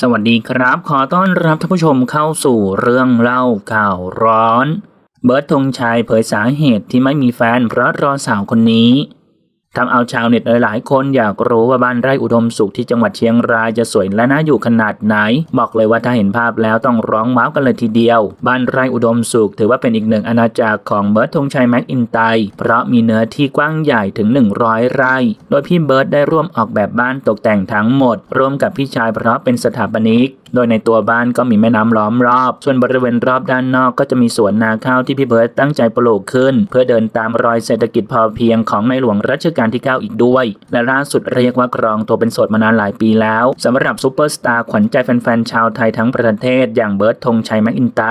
สวัสดีครับ ขอต้อนรับท่านผู้ชมเข้าสู่เรื่องเล่าข่าวร้อน เบิร์ดธงชัยเผยสาเหตุที่ไม่มีแฟนเพราะรอสาวคนนี้ ทำเอาชาวเน็ตหลายคนอยากรู้ว่าบ้านไร่อุดมสุขที่จังหวัดเชียงรายจะสวยและน่าอยู่ขนาดไหน บอกเลยว่าถ้าเห็นภาพแล้วต้องร้องว้าวกันเลยทีเดียว บ้านไร่อุดมสุขถือว่าเป็นอีกหนึ่งอาณาจักรของเบิร์ดธงชัยแม็กอินไตเพราะมีเนื้อที่กว้างใหญ่ถึง 100 ไร่ โดยพี่เบิร์ดได้ร่วมออกแบบบ้านตกแต่งทั้งหมด ร่วมกับพี่ชายเพราะเป็นสถาปนิกโดยในตัวบ้านก็มีแม่น้ำล้อมรอบ ส่วนบริเวณรอบด้านนอกก็จะมีสวนนาข้าวที่พี่เบิร์ตตั้งใจปลูกขึ้น เพื่อเดินตามรอยเศรษฐกิจพอเพียงของในหลวงรัชกาลที่ 9 อีกด้วย และล่าสุดเรียกว่ากรองตัวเป็นโสดมานานหลายปีแล้วสำหรับซูเปอร์สตาร์ขวัญใจแฟนๆชาวไทยทั้งประเทศ อย่างเบิร์ตธงชัยแม็กอินไต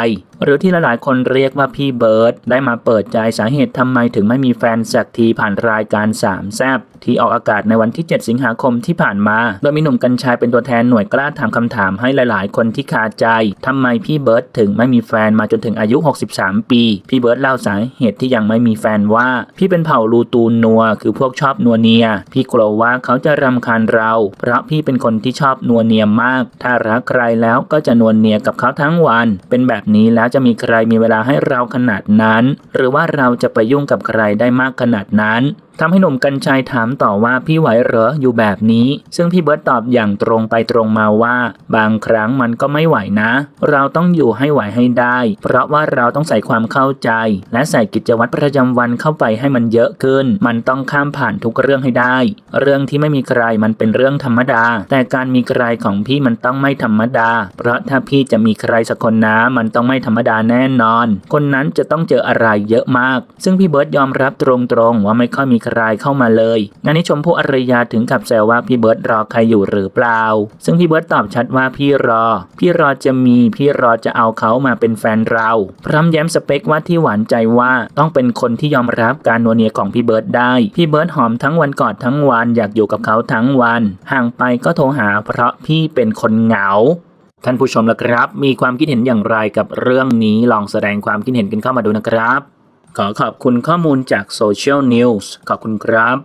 หรือที่หลายๆคนเรียกว่าพี่เบิร์ตได้มาเปิดใจสาเหตุทำไมถึงไม่มีแฟนสักทีผ่านรายการสามแซบที่ออกอากาศในวันที่ 7 สิงหาคมที่ผ่านมา โดยมีหนุ่มกัญชัยเป็นตัวแทนหน่วยกล้าถามคำถามให้หหลายคนที่คาใจทำไมพี่เบิร์ตถึงไม่มีแฟนมาจนถึงอายุ 63 ปี พี่เบิร์ตเล่าสาเหตุที่ยังไม่มีแฟนว่า พี่เป็นเผ่าลูตูนัว คือพวกชอบนัวเนีย พี่กลัวว่าเขาจะรำคาญเรา เพราะพี่เป็นคนที่ชอบนัวเนียมาก ถ้ารักใครแล้วก็จะนวลเนียกับเขาทั้งวัน เป็นแบบนี้แล้วจะมีใครมีเวลาให้เราขนาดนั้น หรือว่าเราจะไปยุ่งกับใครได้มากขนาดนั้นทำให้หนุ่มกัญชัยถามต่อว่าพี่ไหวเหรออยู่แบบนี้ ซึ่งพี่เบิร์ตตอบอย่างตรงไปตรงมาว่า บางครั้งมันก็ไม่ไหวนะ เราต้องอยู่ให้ไหวให้ได้ เพราะว่าเราต้องใส่ความเข้าใจ และใส่กิจวัตรประจำวันเข้าไปให้มันเยอะขึ้น มันต้องข้ามผ่านทุกเรื่องให้ได้ เรื่องที่ไม่มีใครมันเป็นเรื่องธรรมดา แต่การมีใครของพี่มันต้องไม่ธรรมดา เพราะถ้าพี่จะมีใครสักคนนะมันต้องไม่ธรรมดาแน่นอน คนนั้นจะต้องเจออะไรเยอะมาก ซึ่งพี่เบิร์ตยอมรับตรงๆว่าไม่ค่อยมีใครเข้ามาเลยงานนี้ชมพู่อารยาถึงกับแซวว่าพี่เบิร์ตรอใครอยู่หรือเปล่า ซึ่งพี่เบิร์ตตอบชัดว่าพี่รอ พี่รอจะมีพี่รอจะเอาเขามาเป็นแฟนเรา พร้อมแย้มสเปคว่าที่หวานใจว่าต้องเป็นคนที่ยอมรับการนัวเนียของพี่เบิร์ตได้ พี่เบิร์ตหอมทั้งวันกอดทั้งวันอยากอยู่กับเขาทั้งวัน ห่างไปก็โทรหาเพราะพี่เป็นคนเหงาท่านผู้ชมละครับ มีความคิดเห็นอย่างไรกับเรื่องนี้ลองแสดงความคิดเห็นกันเข้ามาดูนะครับ ขอขอบคุณข้อมูลจากโซเชียลนิวส์ขอบคุณครับ